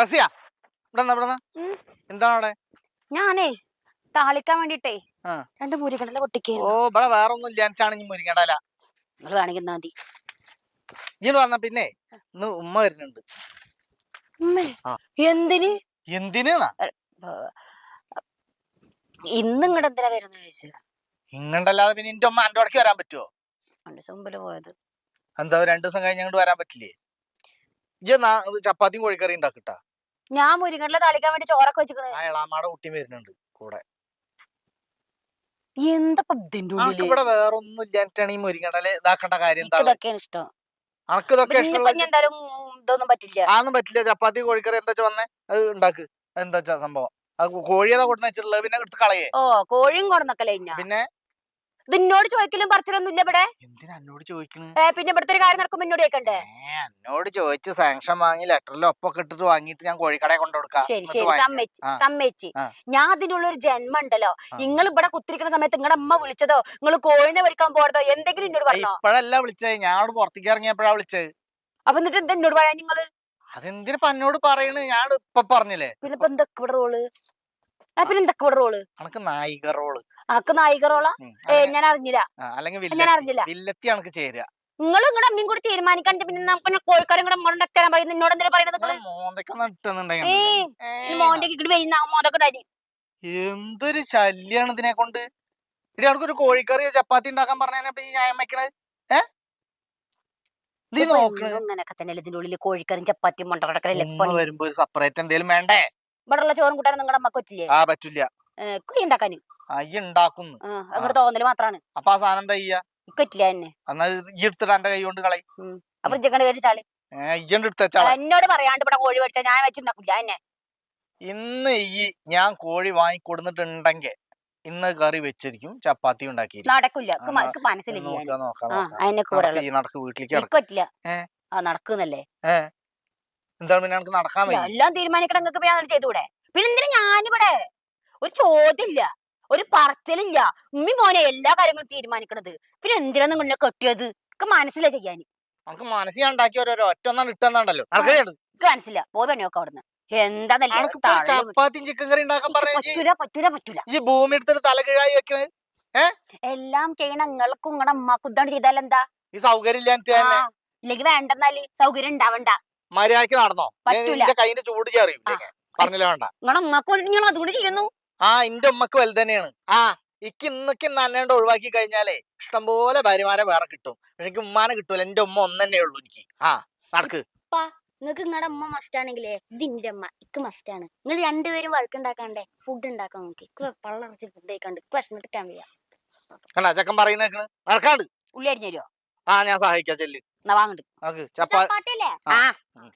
റസിയ ഇവിടെ ഇവിടെ എന്താണ് അവിടെ? ഞാനേ താളിക്കാൻ വേണ്ടിട്ടേ. രണ്ട് പൊട്ടിക്കേ ഓ ഇവിടെ വേറെ ഒന്നും ഇല്ലാണ്ടാണ് ഇനി മുരിങ്ങടല. നിങ്ങൾ വേണമെങ്കിൽ എന്നാ ഇങ്ങനെ വന്ന പിന്നെ ഇന്ന് ഉമ്മ വരുന്നുണ്ട്. എന്തിന്? എന്തിന്? ഇന്ന് ഇങ്ങടെ എന്തിനാ വരുന്ന ചോദിച്ചു. ഇങ്ങണ്ടല്ലാതെ പിന്നെ എന്റെ ഉമ്മ എന്റെ അടക്കി വരാൻ പറ്റുമോ രണ്ടു ദിവസം മുമ്പിൽ പോയത്. എന്താ രണ്ടു ദിവസം കഴിഞ്ഞ് അങ്ങോട്ട് വരാൻ പറ്റില്ലേ? ഇജ്ജ് ചപ്പാത്തിയും കോഴിക്കറി ഉണ്ടാക്കിട്ടാ ഞാൻ മുരിക്കണ്ടല താളിക്കാൻ വേണ്ടി ചോറൊക്കെ വെച്ചിക്കണ്. ആ എളാമാടെ കുട്ടിയും വരുന്നുണ്ട് കൂടെ. എന്താ ഇവിടെ വേറെ ഒന്നും ഈ മുരിങ്ങടല ഇതാക്കേണ്ട കാര്യം ഇതൊക്കെയാണ് ഇഷ്ടം. അനക്ക് ഇതൊക്കെ ഇനിയിപ്പോ ഇഷ്ടമുള്ള ഇനി എന്തായാലും ഇതൊന്നും പറ്റില്ല. ആന്നും പറ്റില്ല. ചപ്പാത്തി കോഴിക്കറി എന്താ വന്നേ? അത് ഉണ്ടാക്ക് എന്താ സംഭവം? കോഴി കോഴിയതാ കൊടുന്ന് വെച്ചിട്ടുള്ളത്? പിന്നെ എടുത്ത് കളയേ. ഓ കോഴിയും കൊടുന്നൊക്കെ പിന്നെ? ഇത് എന്നോട് ചോദിക്കലും പറച്ചിലൊന്നും ഇല്ല ഇവിടെ? എന്തിനാ എന്നോട് ചോദിക്കണ്? ഏ, പിന്നെ ഇവിടുത്തെ ഒരു കാര്യം നടക്കുമ്പോ എന്നോട് ചോദിക്കണ്ടേ? ഏ, എന്നോട് ചോദിച്ച് സാങ്ഷൻ വാങ്ങി ലെറ്ററിൽ ഒപ്പൊക്കെ ഇട്ടിട്ട് വാങ്ങിയിട്ട് ഞാൻ കോഴിക്കടയെ കൊണ്ടു കൊടുക്കാം. ശരി ശരി. സമ്മതിച്ച് ആ. സമ്മതിച്ച്. ആ. ഞാൻ അതിനുള്ള ഒരു ജന്മം ഉണ്ടല്ലോ. നിങ്ങൾ ഇവിടെ കുത്തിരിക്കുന്ന സമയത്ത് നിങ്ങളുടെ അമ്മ വിളിച്ചതോ? നിങ്ങൾ കോഴിനെ വരിക്കാൻ പോയതോ? എന്തെങ്കിലും എന്നോട് പറഞ്ഞോ? ഇപ്പഴല്ല വിളിച്ചത്. ഞാൻ അവിടെ പുറത്തേക്ക് ഇറങ്ങിയപ്പോഴാ വിളിച്ചത്. അപ്പൊ എന്നിട്ട് എന്താ എന്നോട് പറയാൻ നിങ്ങൾ? അതെന്തിനാ ഇപ്പൊ എന്നോട് പറയണ്? ഞാൻ ഇപ്പൊ പറഞ്ഞില്ലേ? പിന്നെ ഇപ്പൊ എന്തൊക്കെ ഇവിടെ റോൾ? പിന്നെ എന്തൊക്കെ ഇവിടെ റോൾ അനക്ക് നായിക റോൾ ആക്ക് നായിക റോളാ ഏ ഞാൻ അറിഞ്ഞില്ല. അല്ലെങ്കിൽ ഞാൻ അറിഞ്ഞില്ല. വില്ലത്തി അനക്ക് ചേരുക നിങ്ങൾ നിങ്ങളുടെ അമ്മയും കൂടി തീരുമാനിക്കാണ്ട് പിന്നെ നമുക്ക് കോഴിക്കാരും കൂടെ മോളുടെ തരാൻ പറയുന്നത് എന്നോട് എന്തിനാ പറയുന്നത് മോന്റെ വരുന്ന ഉണ്ടായി എന്തൊരു ശല്യാണ് ഇതിനെ കൊണ്ട്? ഇടി അനക്കൊരു കോഴിക്കറിയോ ചപ്പാത്തി ഉണ്ടാക്കാൻ പറഞ്ഞപ്പോ ഈ ഞാൻ വെക്കണത് നീ നോക്കണ് അങ്ങനെയൊക്കെ തന്നെ ഇതിന്റെ ഉള്ളിൽ കോഴിക്കറിയും ചപ്പാത്തിയും മുണ്ടക്കടക്കലല്ലേ ഉമ്മ വരുമ്പോ ഒരു സെപ്പറേറ്റ് എന്തേലും വേണ്ടേ? ഇവിടെ ഉള്ള ചോറും കൂട്ടാനും നിങ്ങളുടെ അമ്മയ്ക്ക് പറ്റില്ലേ? ആ പറ്റില്ല. ഉണ്ടാക്കാന്. ഉണ്ടാക്കുന്നു. അങ്ങോട്ട് തോന്നൽ മാത്രാണ്. അപ്പൊ ആ സാധനം എന്താ ചെയ്യാ? ഇക്ക് പറ്റില്ല തന്നെ എന്നാൽ ഈ എടുത്തിട്ട് എന്റെ കൈ കൊണ്ട് കളയും. അപ്പൊ ഇജ്ജ് കയറി ചാളി? ഏ ഇയ്യണ്ട് എടുത്ത് വെച്ചാളെ. എന്നോട് പറയാണ്ട് ഇവിടെ കോഴി മേടിച്ചാ ഞാൻ വെച്ചിട്ടുണ്ടാക്കില്ല എന്നെ ഇന്ന് ഈ ഞാൻ കോഴി വാങ്ങിക്കൊടുന്നിട്ടുണ്ടെങ്കിൽ ഇന്ന് കറി വെച്ചിരിക്കും ചപ്പാത്തി ഉണ്ടാക്കി നടക്കില്ല മനസ്സിലില്ല നടക്ക് വീട്ടിലേക്ക് നടക്കുന്നല്ലേ? എന്താണ് പിന്നെ നമുക്ക് നടക്കാൻ വയ്യ? എല്ലാം തീരുമാനിക്കണം നിങ്ങൾക്ക് പിന്നെ ചെയ്തുകൂടെ? പിന്നെ എന്തിനാ ഞാനിവിടെ ഒരു ചോദ്യമില്ല ഒരു പറച്ചിലില്ല. ഉമ്മി മോനെ എല്ലാ കാര്യങ്ങളും തീരുമാനിക്കണത്. പിന്നെ എന്തിനാ നിങ്ങളെ കെട്ടിയത്? എനിക്ക് മനസ്സിലാ ചെയ്യാൻ നമുക്ക് മനസ്സിൽ ഉണ്ടാക്കി ഓരോ ഒറ്റ ഒന്നാണ് ഇട്ടെന്നുണ്ടല്ലോ. എനിക്ക് മനസ്സില്ല പോയി പണിയൊക്കെ അവിടുന്ന്. ചപ്പാത്തിയും ചിക്കൻ കറി ഉണ്ടാക്കാൻ പറ്റൂല പറ്റൂല പറ്റൂല. ഈ ഭൂമി എടുത്തിട്ട് തല കീഴായി വെക്കണത് എല്ലാം ചെയ്യണ നിങ്ങൾക്കും നിങ്ങളുടെ അമ്മക്കും ഇതാണ് ചെയ്താലെന്താ ഈ സൗകര്യം തന്നെ. ഇല്ലെങ്കിൽ വേണ്ടെന്നാൽ സൗകര്യം ഉണ്ടാവണ്ട. മര്യാദയ്ക്ക് നടന്നോ. എന്റെ കൈന്റെ ചൂട് ചേറിയും പറഞ്ഞില്ല വേണ്ട. അതുകൊണ്ട് ചെയ്യുന്നു. ആ എന്റെ ഉമ്മക്ക് വലുത് തന്നെയാണ്. ആ ഇക്ക് ഇന്നൊക്കെ നന്നാണ്ട് ഒഴിവാക്കി കഴിഞ്ഞാലേ ഇഷ്ടംപോലെ ഭാര്യമാരെ വേറെ കിട്ടും. പക്ഷെ എനിക്ക് ഉമ്മാനെ കിട്ടൂല. എന്റെ ഉമ്മ ഒന്ന് തന്നെ ഉള്ളൂ എനിക്ക്. ആ നടക്ക്. നിങ്ങക്ക് നിങ്ങളുടെ ഉമ്മ മസ്റ്റ് ആണെങ്കിലേ ഇത് എന്റെ അമ്മ ഇക്ക് മസ്റ്റ് ആണ്. നിങ്ങൾ രണ്ടുപേരും വഴക്കുണ്ടാക്കാണ്ടേ ഫുഡ് ഉണ്ടാക്കാൻ നോക്കി. പള്ളറച്ച് ഫുഡ് കഴിക്കാണ്ട്. ഭക്ഷണം എടുക്കാൻ വയ്യ. കണ്ടാ ചക്കൻ പറയുന്നേക്കണ്. നടക്കാണ്ട്. ഉള്ളി അരിഞ്ഞു തരുമോ ആ ഞാൻ സഹായിക്കാം ചെല്ലി. എന്നാ വാങ്ങണ്ട്. ചപ്പാത്തി ആ. ആ.